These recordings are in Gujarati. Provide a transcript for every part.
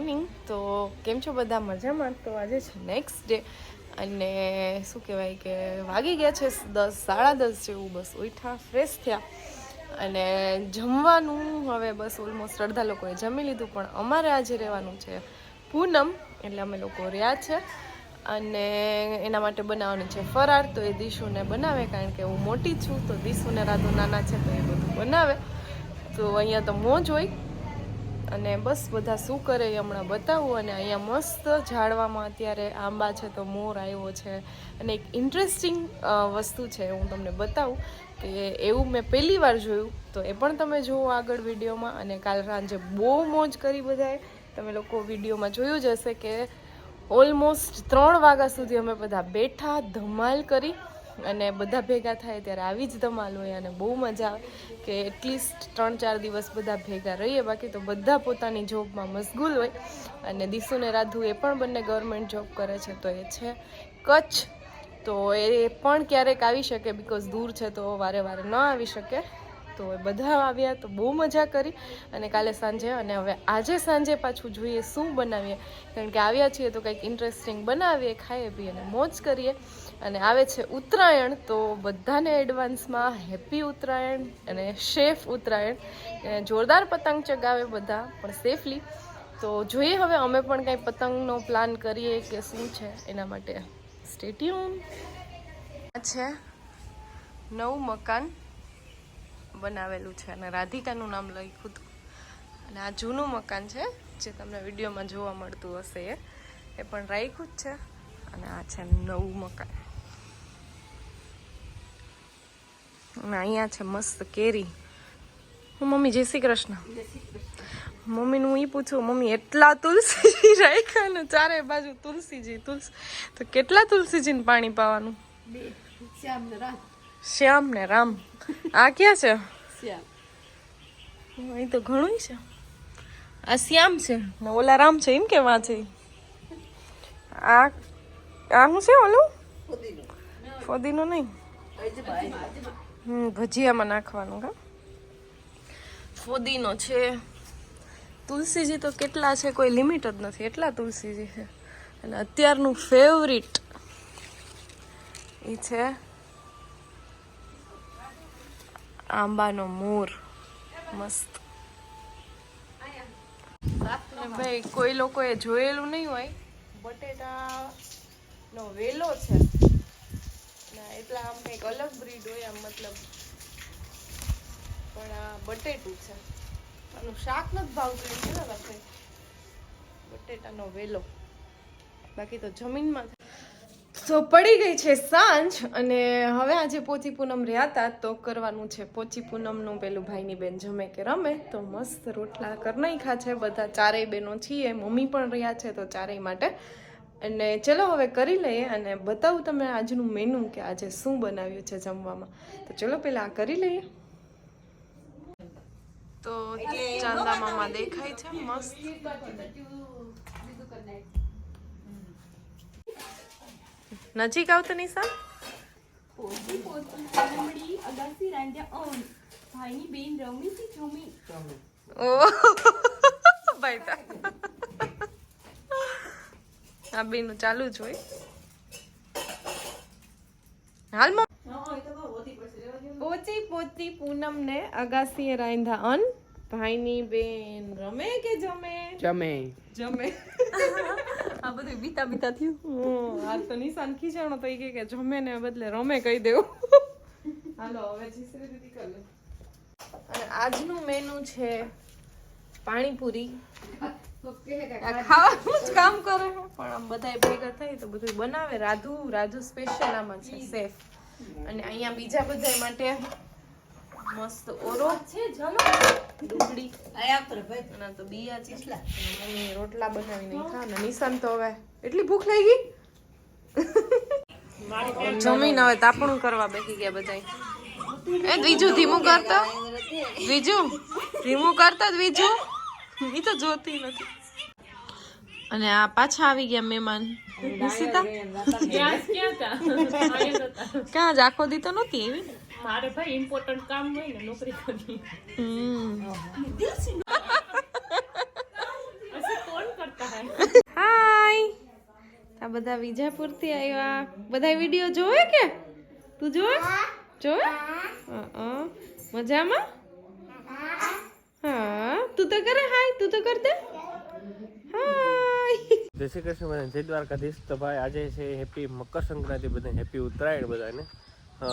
મોર્નિંગ. તો કેમ છો બધા? મજામાં? તો આજે છે નેક્સ્ટ ડે અને શું કહેવાય કે વાગી ગયા છે દસ, સાડા દસ જેવું. બસ ઉઠા ફ્રેશ થયા. અને જમવાનું હવે બસ ઓલમોસ્ટ અડધા લોકોએ જમી લીધું, પણ અમારે આજે રહેવાનું છે પૂનમ, એટલે અમે લોકો રહ્યા છે. અને એના માટે બનાવવાનું છે ફરાળ, તો એ દીશુને બનાવે, કારણ કે હું મોટી છું, તો દીશુને રાધો નાના છે, તો એ બધું બનાવે. તો અહીંયા તો મોજ હોય. અને બસ બધા શું કરે એ હમણાં બતાવું અને અહીંયા મસ્ત ઝાડવામાં અત્યારે આંબા છે તો મોર આવ્યો છે. અને એક ઇન્ટરેસ્ટિંગ વસ્તુ છે હું તમને બતાવું કે એવું મેં પહેલી વાર જોયું, તો એ પણ તમે જુઓ આગળ વિડીયોમાં અને કાલ સાંજે બહુ મોજ કરી બધાએ. તમે લોકો વિડીયોમાં જોયું જ હશે કે ઓલમોસ્ટ ત્રણ વાગ્યા સુધી અમે બધા બેઠા, ધમાલ કરી અને બધા ભેગા થાય ત્યારે આવી જ ધમાલ હોય અને બહુ મજા આવે કે એટલીસ્ટ ત્રણ ચાર દિવસ બધા ભેગા રહીએ. બાકી તો બધા પોતાની જોબમાં મશગુલ હોય. અને દીસુ રાધુ એ પણ બંને ગવર્મેન્ટ જોબ કરે છે તો એ છે કચ્છ. તો એ પણ ક્યારેક આવી શકે બિકોઝ દૂર છે તો વારે વારે ન આવી શકે. તો બધા આવ્યા તો બહુ મજા કરી અને કાલે સાંજે અને હવે આજે સાંજે પાછું જોઈએ શું બનાવીએ. કારણ કે આવ્યા છીએ તો કંઈક ઇન્ટરેસ્ટિંગ બનાવીએ, ખાઈએ, પીએ અને મોજ કરીએ. અને આવે છે ઉત્તરાયણ તો બધાને એડવાન્સમાં હેપી ઉત્તરાયણ અને સેફ ઉત્તરાયણ. જોરદાર પતંગ ચગાવે બધા, પણ સેફલી તો જોઈએ હવે અમે પણ કંઈ પતંગનો પ્લાન કરીએ કે શું છે એના માટે. સ્ટેટ્યુન છે નવું મકાન. બનાવેલું છે અને રાધિકાનું નામ લખ્યું હતું. અને આ જૂનું મકાન છે જે તમને વિડીયોમાં જોવા મળતું હશે. એ એ પણ રાખ્યું જ છે અને આ છે નવું મકાન. અને અહીંયા છે મસ્ત કેરી. હું મમ્મી જય શ્રી કૃષ્ણ. મમ્મીનું હું એ પૂછું મમ્મી એટલા તુલસીજી રાખ્યા ને ચારે બાજુ તુલસીજી તુલસી. તો કેટલા તુલસીજીને પાણી પાવાનું? શ્યામ ને રામ. આ ક્યાં છે? અહીં તો ઘણું છે. આ શ્યામ છે. ને ઓલા રામ છે એમ કેવા છે? આ આ શું છે ઓલું? ફોદીનો નહીં. હમ ભજીયામાં નાખવાનું કા? ફોદીનો છે. તુલસીજી તો કેટલા છે કોઈ લિમિટ જ નથી. એટલા તુલસીજી છે. અને અત્યારનું ફેવરિટ એ છે આંબાનો મોર. મસ્ત. ભાઈ, કોઈ લોકોએ જોયેલું નહીં હોય. બટેટા નો વેલો છે. એટલા આમ કંઈક અલગ બ્રીડ હોય આમ મતલબ. પણ આ બટેટું છે. આનું શાક નથી ભાવતું એમ કેવા બટેટાનો વેલો. બાકી તો જમીનમાં તો પડી ગઈ છે સાંજ અને હવે આજે પોચી પૂનમ રહ્યા હતા તો કરવાનું છે પોચી પૂનમનું પેલું ભાઈની બેન જમે કે રમે તો મસ્ત રોટલા કરી નાખ્યા છે. બધા ચારેય બહેનો છીએ, મમ્મી પણ રહ્યા છે તો ચારેય માટે. અને ચલો હવે કરી લઈએ અને બતાવું તમે આજનું મેનુ કે આજે શું બનાવ્યું છે જમવામાં. તો ચલો પહેલાં આ કરી લઈએ. તો ચાંદા મામા દેખાય છે મસ્ત. ઓ આવતો નિશા? આ બેનું ચાલુ જ હોય. હાલમાં? પોચી પોતી પૂનમ ને અગાસીએ રાંધા અન ભાઈની બેન રમે કે જમે? જમે. જમે. આ બધું બીતા બીતા થયું. આ તો નિશાન ખીચાણો તો ઈ કે કે જમે ને બદલે રમે કહી દેવું. હાલો હવે જીસરી દીદી કરી લે. અને આજનું મેનુ છે પાણીપુરી. ખાવાનું જ કામ કરે. પણ આમ બધાય ભેગા થાય તો બધું બનાવે. રાધુ રાધુ સ્પેશિયલ આમાં છે સેફ. અને અહીંયા બીજા બધા માટે મસ્ત ઓરો. છે ચાલો ડુંગળી. અને તો બિયા છે. મમ્મી રોટલા બનાવીને ખા ને નિશાન તો હવે એટલી ભૂખ લાગી? જમીન હવે તાપણું કરવા બેસી ગયા બધા એ દ્વિજુ ધીમું કરતા? દ્વિજુ? ધીમું કરતા દ્વિજુ? એ તો જોતી નથી. અને આ પાછા આવી ગયા મહેમાન. સીતા ક્યાં જ આખો દીતો નહોતી એવી મારે ભાઈ ઇમ્પોર્ટન્ટ કામ હોય ને નોકરી કરી હમ. હશે કોણ હાય આ બધા વિજાપુરથી આવ્યા. બધા વીડિયો જોવે કે? તું જોવે? જોવે? મજામાં? હા. તું તો કરે હાય તું તો કર દે હાય જય શ્રી કૃષ્ણ બધાને. જય દ્વારકાધીશ. તો ભાઈ આજે છે હેપી મકર સંક્રાંતિ બધાને. હેપી ઉત્તરાયણ બધાને. અ,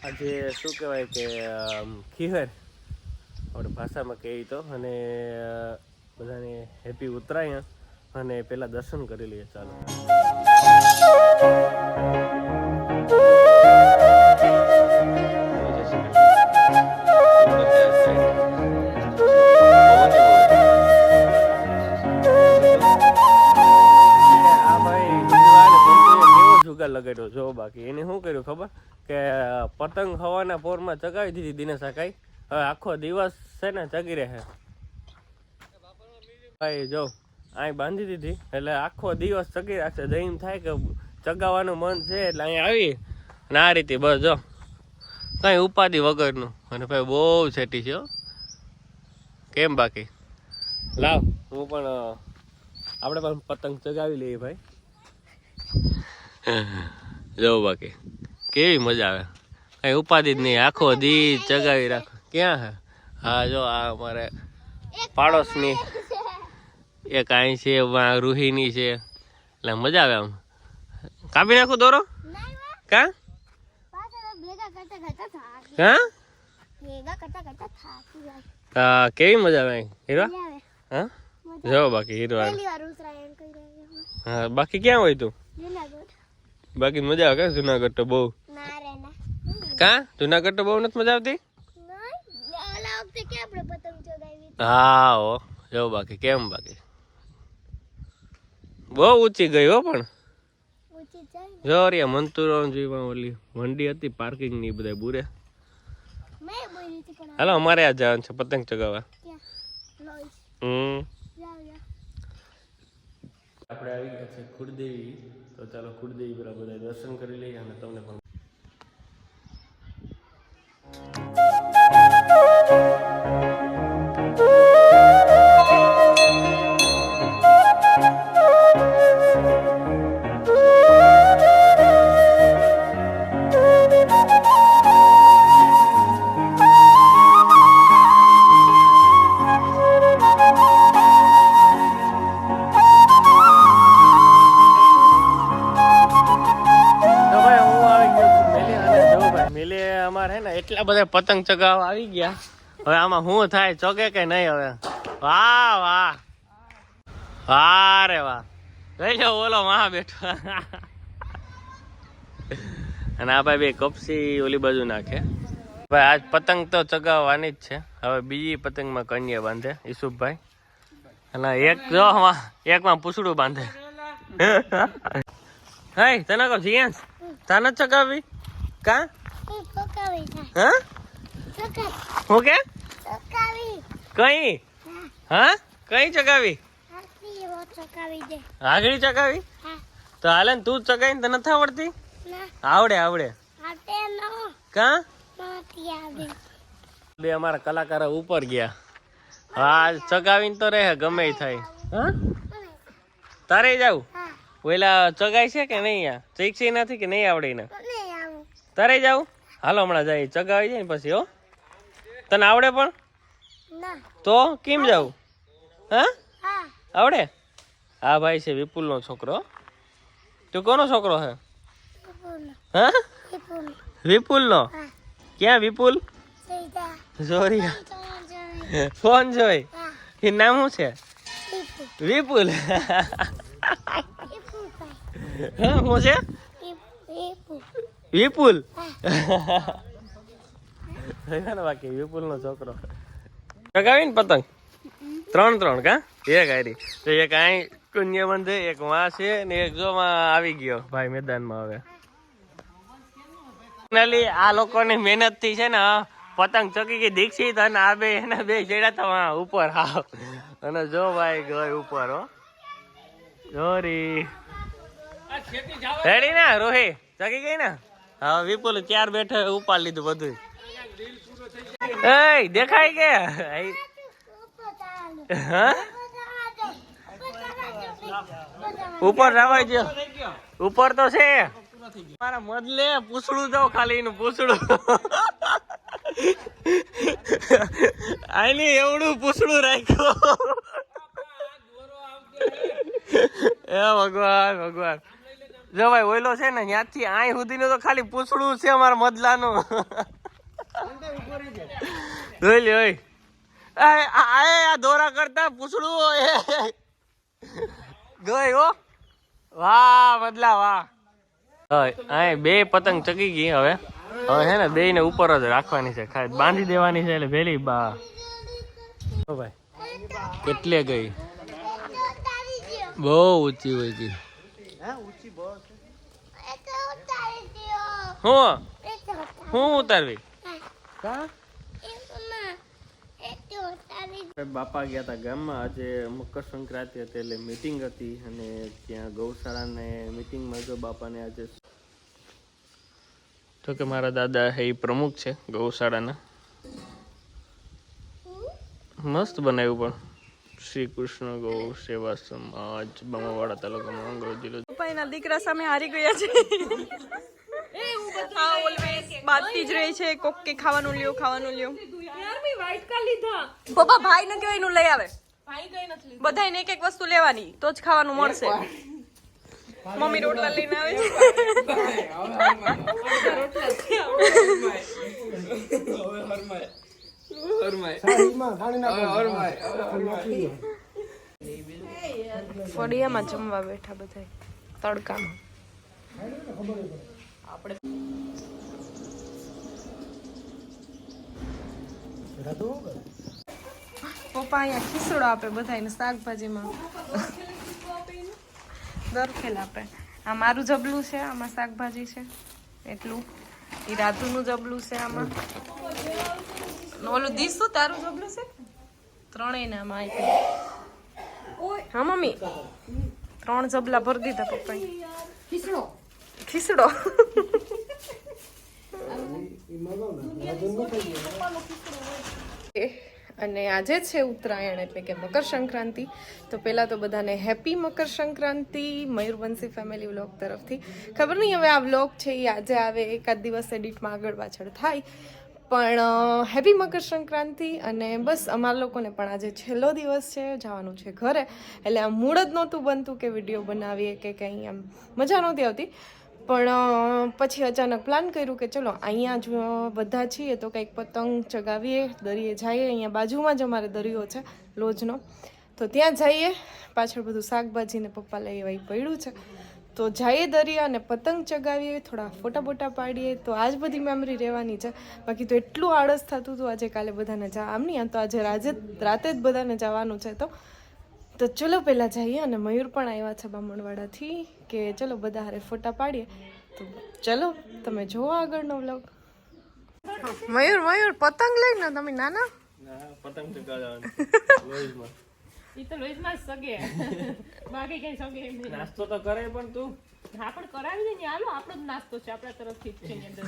આજે શું કહેવાય કે ખીહર આપણે ભાષામાં કહીએ તો, અને બધાને હેપી ઉત્તરાયણ, અને પહેલાં દર્શન કરી લઈએ, ચાલો. લગાડ્યો, જો બાકી. એને શું કર્યું ખબર? કે પતંગ હવાના પોરમાં ચગાવી દીધી દિનેશ આકાઈ હવે આખો દિવસ છે ને ચગી રહે. ભાઈ, જો અહીં બાંધી દીધી. એટલે આખો દિવસ ચગી રાખશે. જઈને થાય કે ચગાવવાનું મન છે એટલે અહીં આવી. અને આ રીતે બસ, જો. કઈ ઉપાધિ વગરનું. અને ભાઈ, બહુ છેટી છે કેમ બાકી? લાવ. હું પણ આપણે પણ પતંગ ચગાવી લઈએ ભાઈ. જો બાકી. કેવી મજા આવે? કઈ ઉપાધિ જ નહીં. આખો દી ચગાવી રાખો. ક્યાં હે? હા જો આ અમારે પાડોશની. એક અહીં છે રૂહિની છે. એટલે મજા આવે આમ. કાપી નાખું દોરો? કા? હા? કેવી મજા આવે હીરવા હા? જો બાકી હીરવા હા બાકી ક્યાં હોય તું? બાકી મજા આવે કે જુનાગઢ તો બહુ? કા? જુનાગઢ તો બહુ નથી મજા આવતી? હા, હો. જો બાકી, કેમ બાકી? બહુ ઊંચી ગઈ, હો પણ. જો રે, મંતુરો જેવા ઓલી વંડી હતી પાર્કિંગની બધા બુરે. હાલો, અમારે આ જવાનું છે, પતંગ ચગાવવા. હમ. આપણે આવી ગયા છે ખુડદેવી તો ચાલો ખુડદેવી પેલા બધા દર્શન કરી લઈએ અને તમને પણ અમારે ને એટલા બધા પતંગ ચગાવવા આવી ગયા હવે આમાં શું થાય ચોકે કે નહીં હવે વાહ વાહ વાહ રે વાહ લઈ ઓલો મહા બેઠો અને આ ભાઈ બે કપસી ઓલી બાજુ નાખે ભાઈ આજ પતંગ તો ચગાવવાની જ છે હવે બીજી પતંગમાં કન્યા બાંધે ઈસુફભાઈ અને એક જો એકમાં પૂછડું બાંધે હે તને કહું જીયાસ તને ચગાવી કા હા? હું કે? કઈ? હા. કઈ ચગાવી આગળી ચગાવી તો હાલે ને તું જ ચગાવીને તને નથી આવડતી? આવડે આવડે. કા? બે અમારા કલાકારો ઉપર ગયા. હા ચગાવીને તો રહે ગમે થાય. હા? તારે જાવ? પેલા ચગાય છે કે નહીં આ? શીખશી નથી કે નહીં આવડે ને તારે જાવ? હાલો હમણાં જાય ચગાવી જાય ને પછી હો. તને આવડે પણ? તો કેમ જાવું હા? આવડે? હા ભાઈ છે વિપુલનો છોકરો. તું કોનો છોકરો હે? હા? વિપુલનો. ક્યાં વિપુલ? સોરી ફોન જોઈ. એ નામ શું છે? વિપુલ. હા શું છે? વિપુલ. બાકી છોકરો ચગાવી પતંગ? ત્રણ ત્રણ કા? એક આરી તો એક અહીં કુન્ય બંધે એક માં છે ને એક જો આવી ગયો. ભાઈ મેદાનમાં હવે. ફાઇનલી આ લોકોની મહેનતથી છે ને પતંગ ચકી ગઈ દીક્ષિત અને આ બે, એના બે ચડ્યા હતા ઉપર હાવ અને જો ભાઈ ગઈ ઉપર, હો. જોરી. રેડી ને, રોહી? ચકી ગઈ ને? હા, વિપુલ ચાર બેઠો ઉપાડ લીધું બધું એ દેખાય કે? ઉપર જવાય છે ઉપર તો છે. મારા મદલે પૂછડું જાવ ખાલી, એનું પૂછડું. આની એવડું પૂછડું રાખ્યું. એ ભગવાન ભગવાન. જો ભાઈ ઓઈલો છે ને, ત્યાંથી આય સુધીનું તો ખાલી પૂછડું છે અમારા મદલાનું. જોઈ લે, ઓય. આ દોરા કરતા પૂછડું હોય ગઈ હો. વાહ બદલા વાહ. બે પતંગ ચકી ગઈ હવે. હવે છે ને બે ને ઉપર જ રાખવાની છે, ખાલી બાંધી દેવાની છે, એટલે ભેલી બા. ભાઈ, કેટલે ગઈ? બહુ ઊંચી હોય છે હું? હું ઉતારવી? બાપા ગયા હતા ગામમાં. આજે મકર સંક્રાંતિ હતી એટલે મીટિંગ હતી અને ત્યાં ગૌશાળાને મીટિંગમાં જો બાપાને આજે તો કે મારા દાદા એ પ્રમુખ છે ગૌશાળાના. મસ્ત બનાવ્યું પણ. શ્રી કૃષ્ણ ગૌ સેવા સમાજ બમાવાડા તાલુકામાં અંગ્રેજ દીકરા સામે હારી ગયા છે. હા બાતતી જ રહે છે કોક કે ખાવાનું લ્યો ખાવાનું લ્યો. પપ્પા ભાઈ ને કયો એનું લઈ આવે. બધાને એક એક વસ્તુ લેવાની તો જ ખાવાનું મળશે. મમ્મી રોટલા લઈને આવે છે. ફળિયામાં જમવા બેઠા બધા તડકામાં. પપ્પા અહીંયા ખીસડો આપે બધાને શાકભાજીમાં. દરખેલ આપે. આ મારું જબલું છે, આમાં શાકભાજી છે. એટલું. એ રાધુનું જબલું છે આમાં. ઓલું દીશું તારું જબલું છે? ત્રણેય ને આમાં હા, મમ્મી? ત્રણ જબલા ભરી દીધા પપ્પાએ. ખીસડો. ખીસડો. અને આજે છે ઉત્તરાયણ એટલે કે મકર સંક્રાંતિ. તો પહેલાં તો બધાને happy Makar Sankranti, Mayurvanshi family vlog તરફથી. ખબર નહીં હવે આ વ્લોગ છે એ આજે આવે, એકાદ દિવસ એડિટમાં આગળ પાછળ થાય. પણ હેપી મકર સંક્રાંતિ અને બસ અમારા લોકોને પણ આજે છેલ્લો દિવસ છે, જવાનું છે ઘરે. એટલે આમ મૂળ જ નહોતું બનતું કે વીડિયો બનાવીએ કે કંઈ આમ મજા નહોતી આવતી. પણ પછી અચાનક પ્લાન કર્યું કે ચલો, અહીંયા જ બધા છીએ તો કંઈક પતંગ ચગાવીએ, દરિયે જઈએ, અહીંયા બાજુમાં જ અમારે દરિયો છે, લોજનો. તો ત્યાં જઈએ, પાછળ બધું શાકભાજી ને પપ્પા લઈ આવી પડ્યું છે. તો જઈએ દરિયા અને પતંગ ચગાવીએ, થોડા ફોટા બોટા પાડીએ, તો આજ બધી મેમરી રહેવાની છે. બાકી તો એટલું આળસ થતું હતું, આજે કાલે બધાને જા, આમ નહીં તો આજે રાજે, રાતે જ બધાને જવાનું છે તો. તો ચલો પહેલાં જઈએ અને મયુર પણ આવ્યા છે બામણવાડાથી કે ચલો બધા હારે ફોટા પાડીએ. તો ચલો તમે જુઓ આગળનો વ્લોગ. મયુર મયુર પતંગ લઈને તમે નાના? પતંગ ઈ તો લોહીમાં સગે. બાકી કઈ સગે નાસ્તો તો કરે પણ તું. હા પણ કરાવી દે ને. હાલો આપણો જ નાસ્તો છે આપણા તરફથી જ છે અંદર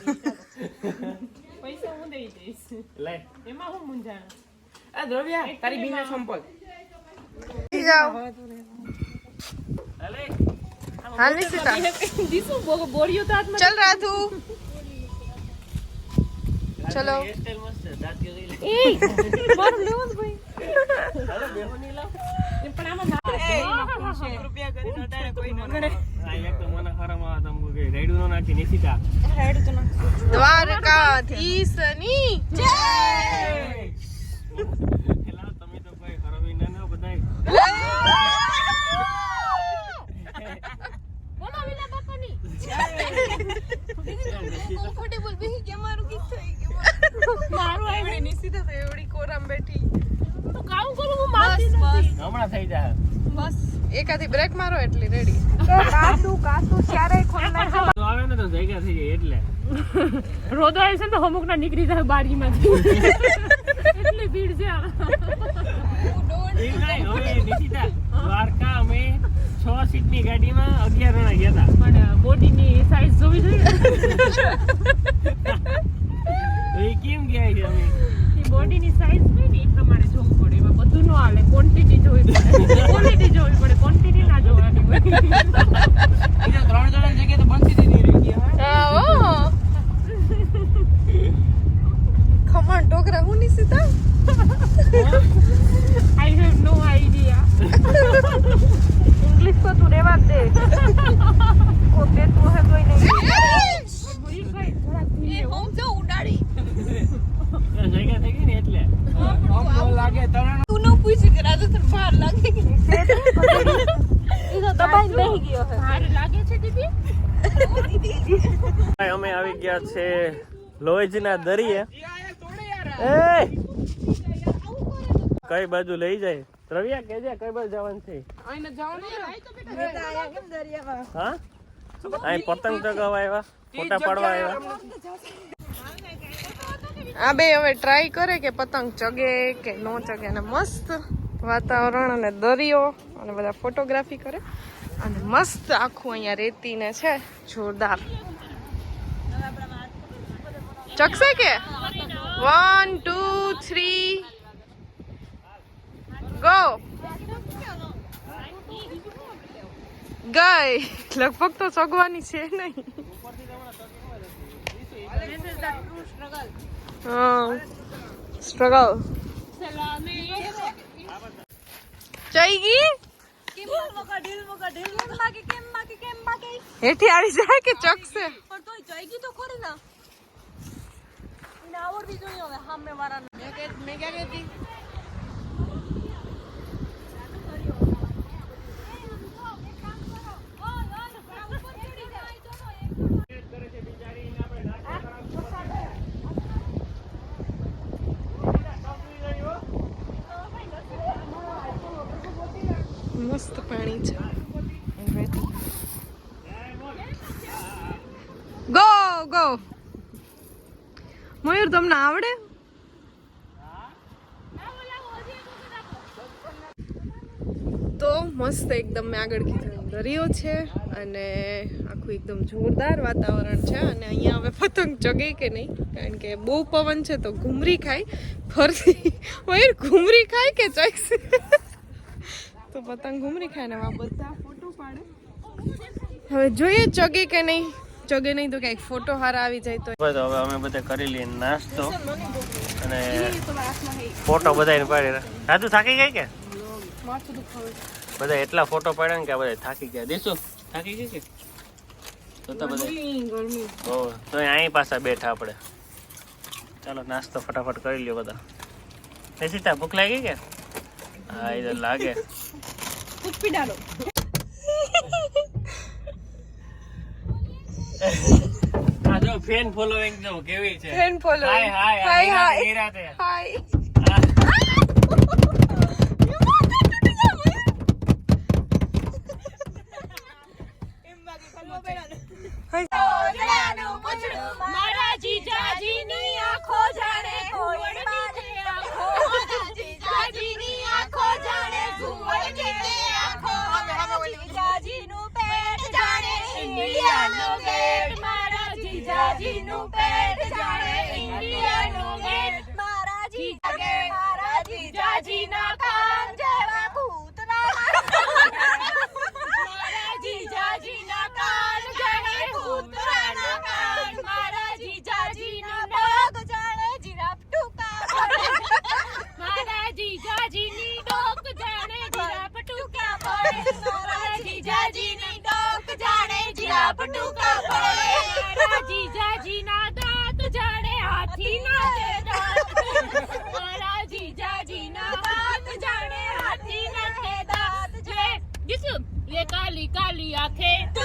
પૈસા હું દઈ દઈશ. લે. એમાં હું મૂંઝાણ? આ દ્રવ્યા તારી બીના સંપલ જાઓ. હાલ ચલ રાધુ ચલો. દ્વારકાધીશ મસ્ત છે દાંતીઓ લઈ લે એ મારું લેવો જ ભાઈ હાલો બેહો નહીં લાવ એ પણ આમાં ના રૂપિયા કરીને અટાણે કોઈ ન ગણે આ એક તો મને ખરામાં આવે તમ કે રેડું નો નાખી નિશિતા દ્વારકાધીશની જય એલા તમે તો કોઈ હરવી ના ના બધાય બોલો વિના બાપાની કમ્ફર્ટેબલ બેહી ગયા મારું ગીત થઈ ગયું મારું એવડી નિશિતા તો એવડી કોરામ બેઠી તો કામ કરું હું બસ મારતી બસ નથી હમણાં થઈ જાય બસ એકાથી બ્રેક મારો એટલી રેડી કાતું કાતું ક્યારે ખોલના તો આવે ને તો જગ્યા થઈ જાય એટલે આવે છે ને તો અમુક ના નીકળી જાય બારીમાંથી. એટલી ભીડ છે દ્વારકા અમે છ સીટની ગાડીમાં અગિયાર જણા ગયા હતા. પણ બોડીની સાઈઝ જોવી જોઈએ. કેમ ગયા છે અમે? એ બોડીની સાઈઝ હોય ને એ પ્રમાણે જોવું પડે. એમાં બધું ન હાલે. ક્વોન્ટિટી જોવી પડે. ક્વોલિટી જોવી પડે. ક્વોન્ટિટી ના Sita? I have no idea. English તો તું રહેવા દે પોતે તું હે કોઈ નહીં હું જો ઉડાડી જગ્યા થઈ ગઈ ને એટલે લાગે તરણ તું ન પૂછી કે રાજસ્થાન બહાર લાગે કે દબાઈ બેહી ગયો બહાર લાગે છે દીદી અમે આવી ગયા છે લોઈજના દરિયે. એ! કઈ બાજુ લઈ જાય? રવિયા કેજે કઈ બાજુ જવાનું છે. હા? અહીં પતંગ ચગાવવા આવ્યા ફોટા પાડવા આવ્યા. આ બે હવે ટ્રાય કરે કે પતંગ ચગે કે નો ચગે અને મસ્ત વાતાવરણ અને દરિયો અને બધા ફોટોગ્રાફી કરે. અને મસ્ત આખું અહીંયા રેતીને છે જોરદાર. ચકશે કે વન ટુ થ્રી ગો ગઈ લગભગ તો ચગવાની છે નહીં. સ્ટ્રગલ જઈ ગઈ? હેઠી આવી જાય કે ચકશે? પણ તોય ગઈ તો ખોરી ને. એને આવડવી જોઈએ હવે સામે વાળાને. મેં ક્યાં કહેતી મસ્ત પાણી છે. ગો ગો મયુર, તમને આવડે? તો મસ્ત એકદમ મેં આગળ કીધું દરિયો છે અને આખું એકદમ જોરદાર વાતાવરણ છે અને અહીંયા હવે પતંગ ચગે કે નહીં? કારણ કે બહુ પવન છે તો ઘૂમરી ખાય. ફરતી મયુર, ઘૂમરી ખાય કે ચોઈસ તો પતંગ ઘૂમરી ખાય ને બધા ફોટો પાડે. હવે જોઈએ ચગે કે નહીં. ચગે નહીં તો કંઈક ફોટો હારા આવી જાય તો બસ હવે અમે બધા કરી લઈએ નાસ્તો અને ફોટો બધાને પાડી સાધુ થાકી ગઈ કે? બધા એટલા ફોટો પાડ્યા ને કે બધા થાકી ગયા. દેશું થાકી ગઈ કે? તો તો બધા ઓ તો અહીં પાછા બેઠા આપણે. ચાલો નાસ્તો ફટાફટ કરી લ્યો બધા. એ સીતા ભૂખ લાગી કે? હા એ તો લાગે. આ જો ફેન ફોલોઈંગ જો કેવી છે? ફેન ફોલોઈંગ હાય હાય હાય, હાય. હાય જાણે જીરાફ ટૂંકા પડે મારા જીજાજીના દાંત જાણે હાથીના તે દાંત મારા જીજાજીના દાંત જાણે હાથીના તે દાંત જે જીસુ ये काली काली आंखें